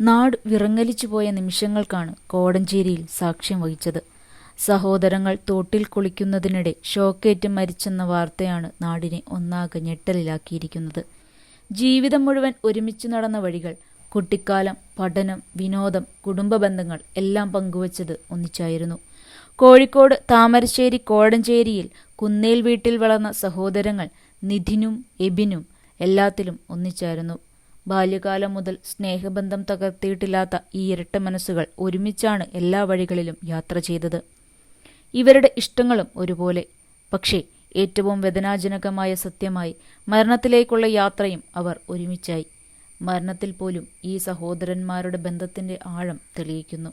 നാട് വിറങ്ങലിച്ചു പോയ നിമിഷങ്ങൾക്കാണ് കോടഞ്ചേരിയിൽ സാക്ഷ്യം വഹിച്ചത്. സഹോദരങ്ങൾ തോട്ടിൽ കുളിക്കുന്നതിനിടെ ഷോക്കേറ്റ് മരിച്ചെന്ന വാർത്തയാണ് നാടിനെ ഒന്നാകെ ഞെട്ടലിലാക്കിയിരിക്കുന്നത്. ജീവിതം മുഴുവൻ ഒരുമിച്ച് നടന്ന വഴികൾ കുട്ടിക്കാലം പഠനം വിനോദം കുടുംബ ബന്ധങ്ങൾ എല്ലാം പങ്കുവച്ചത് ഒന്നിച്ചായിരുന്നു. കോഴിക്കോട് താമരശ്ശേരി കോടഞ്ചേരിയിൽ കുന്നേൽ വീട്ടിൽ വളർന്ന സഹോദരങ്ങൾ നിധിനും എബിനും എല്ലാത്തിലും ഒന്നിച്ചായിരുന്നു. ബാല്യകാലം മുതൽ സ്നേഹബന്ധം തകർത്തിയിട്ടില്ലാത്ത ഈ ഇരട്ട മനസ്സുകൾ ഒരുമിച്ചാണ് എല്ലാ വഴികളിലും യാത്ര ചെയ്തത്. ഇവരുടെ ഇഷ്ടങ്ങളും ഒരുപോലെ. പക്ഷേ ഏറ്റവും വേദനാജനകമായ സത്യമായി മരണത്തിലേക്കുള്ള യാത്രയും അവർ ഒരുമിച്ചായി. മരണത്തിൽ പോലും ഈ സഹോദരന്മാരുടെ ബന്ധത്തിന്റെ ആഴം തെളിയിക്കുന്നു.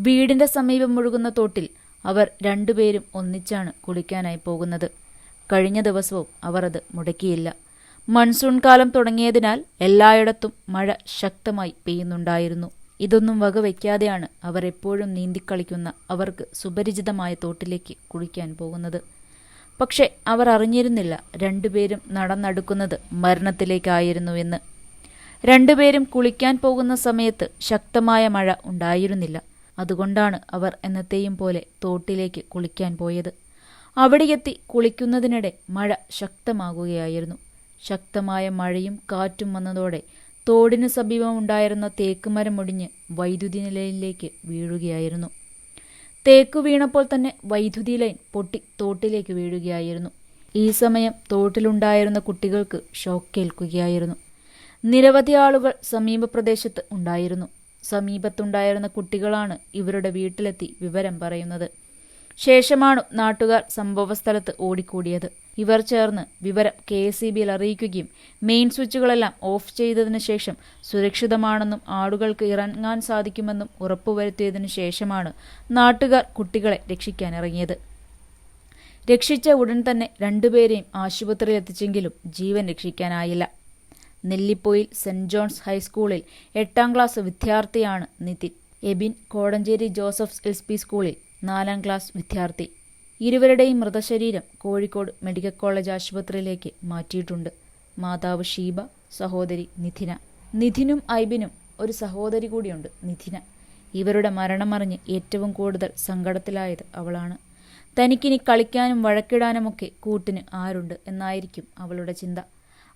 വീടിന്റെ സമീപം മുഴുകുന്ന തോട്ടിൽ അവർ രണ്ടുപേരും ഒന്നിച്ചാണ് കുളിക്കാനായി പോകുന്നത്. കഴിഞ്ഞ ദിവസവും അവർ അത് മുടക്കിയില്ല. മൺസൂൺ കാലം തുടങ്ങിയതിനാൽ എല്ലായിടത്തും മഴ ശക്തമായി പെയ്യുന്നുണ്ടായിരുന്നു. ഇതൊന്നും വകവയ്ക്കാതെയാണ് അവർ എപ്പോഴും നീന്തിക്കളിക്കുന്ന അവർക്ക് സുപരിചിതമായ തോട്ടിലേക്ക് കുളിക്കാൻ പോകുന്നത്. പക്ഷെ അവർ അറിഞ്ഞിരുന്നില്ല രണ്ടുപേരും നടന്നടുക്കുന്നത് മരണത്തിലേക്കായിരുന്നു എന്ന്. രണ്ടുപേരും കുളിക്കാൻ പോകുന്ന സമയത്ത് ശക്തമായ മഴ ഉണ്ടായിരുന്നില്ല. അതുകൊണ്ടാണ് അവർ എന്നത്തെയും പോലെ തോട്ടിലേക്ക് കുളിക്കാൻ പോയത്. അവിടെയെത്തി കുളിക്കുന്നതിനിടെ മഴ ശക്തമാകുകയായിരുന്നു. ശക്തമായ മഴയും കാറ്റും വന്നതോടെ തോടിന് സമീപമുണ്ടായിരുന്ന തേക്കുമരം ഒടിഞ്ഞ് വൈദ്യുതി നിലയിലേക്ക് വീഴുകയായിരുന്നു. തേക്ക് വീണപ്പോൾ തന്നെ വൈദ്യുതി ലൈൻ പൊട്ടി തോട്ടിലേക്ക് വീഴുകയായിരുന്നു. ഈ സമയം തോട്ടിലുണ്ടായിരുന്ന കുട്ടികൾക്ക് ഷോക്കേൽക്കുകയായിരുന്നു. നിരവധി ആളുകൾ സമീപ പ്രദേശത്ത് ഉണ്ടായിരുന്നു. സമീപത്തുണ്ടായിരുന്ന കുട്ടികളാണ് ഇവരുടെ വീട്ടിലെത്തി വിവരം പറയുന്നത്. ശേഷമാണ് നാട്ടുകാർ സംഭവസ്ഥലത്ത് ഓടിക്കൂടിയത്. ഇവർ ചേർന്ന് വിവരം കെ എസ് ഇ ബിയിൽ അറിയിക്കുകയും മെയിൻ സ്വിച്ചുകളെല്ലാം ഓഫ് ചെയ്തതിനു ശേഷം സുരക്ഷിതമാണെന്നും ആടുകൾക്ക് ഇറങ്ങാൻ സാധിക്കുമെന്നും ഉറപ്പുവരുത്തിയതിനു ശേഷമാണ് നാട്ടുകാർ കുട്ടികളെ രക്ഷിക്കാനിറങ്ങിയത് രക്ഷിച്ച ഉടൻ തന്നെ രണ്ടുപേരെയും ആശുപത്രിയിൽ എത്തിച്ചെങ്കിലും ജീവൻ രക്ഷിക്കാനായില്ല. നെല്ലിപ്പൊയിൽ സെന്റ് ജോൺസ് ഹൈസ്കൂളിൽ എട്ടാം ക്ലാസ് വിദ്യാർത്ഥിയാണ് നിതിൻ. എബിൻ കോടഞ്ചേരി ജോസഫ്സ് എൽ സ്കൂളിൽ നാലാം ക്ലാസ് വിദ്യാർത്ഥി. ഇരുവരുടെയും മൃതശരീരം കോഴിക്കോട് മെഡിക്കൽ കോളേജ് ആശുപത്രിയിലേക്ക് മാറ്റിയിട്ടുണ്ട്. മാതാവ് ഷീബ സഹോദരി നിധിന. നിധിനും ഐബിനും ഒരു സഹോദരി കൂടിയുണ്ട് നിധിന. ഇവരുടെ മരണമറിഞ്ഞ് ഏറ്റവും കൂടുതൽ സങ്കടത്തിലായത് അവളാണ്. തനിക്കിനി കളിക്കാനും വഴക്കിടാനുമൊക്കെ കൂട്ടിന് ആരുണ്ട് എന്നായിരിക്കും അവളുടെ ചിന്ത.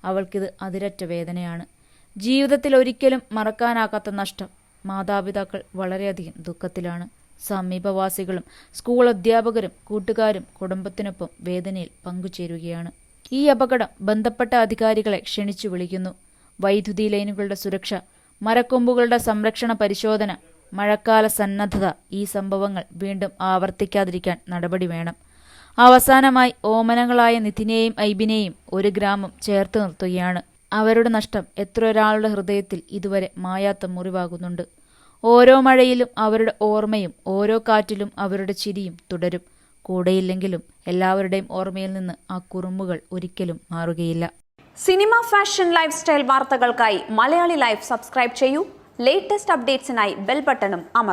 അവൾക്കിത് അതിരറ്റ വേദനയാണ്. ജീവിതത്തിൽ ഒരിക്കലും മറക്കാനാകാത്ത നഷ്ടം. മാതാപിതാക്കൾ വളരെയധികം ദുഃഖത്തിലാണ്. സമീപവാസികളും സ്കൂൾ അധ്യാപകരും കൂട്ടുകാരും കുടുംബത്തിനൊപ്പം വേദനയിൽ പങ്കുചേരുകയാണ്. ഈ അപകടം ബന്ധപ്പെട്ട അധികാരികളെ ക്ഷണിച്ചു വിളിക്കുന്നു. വൈദ്യുതി ലൈനുകളുടെ സുരക്ഷ മരക്കൊമ്പുകളുടെ സംരക്ഷണ പരിശോധന മഴക്കാല സന്നദ്ധത ഈ സംഭവങ്ങൾ വീണ്ടും ആവർത്തിക്കാതിരിക്കാൻ നടപടി വേണം. അവസാനമായി ഓമനങ്ങളായ നിതിനെയും ഐബിനെയും ഒരു ഗ്രാമം ചേർത്ത് നിർത്തുകയാണ്. അവരുടെ നഷ്ടം എത്ര ഒരാളുടെ ഹൃദയത്തിൽ ഇതുവരെ മായാത്ത മുറിവാകുന്നുണ്ട്. ഓരോ മഴയിലും അവരുടെ ഓർമ്മയും ഓരോ കാറ്റിലും അവരുടെ ചിരിയും തുടരും. കൂടെയില്ലെങ്കിലും എല്ലാവരുടെയും ഓർമ്മയിൽ നിന്ന് ആ കുറുമ്പുകൾ ഒരിക്കലും മാറുകയില്ല. സിനിമ ഫാഷൻ ലൈഫ് സ്റ്റൈൽ വാർത്തകൾക്കായി മലയാളി ലൈഫ് സബ്സ്ക്രൈബ് ചെയ്യൂ. ലേറ്റസ്റ്റ് അപ്ഡേറ്റ്സിനായി ബെൽ ബട്ടണും അമർ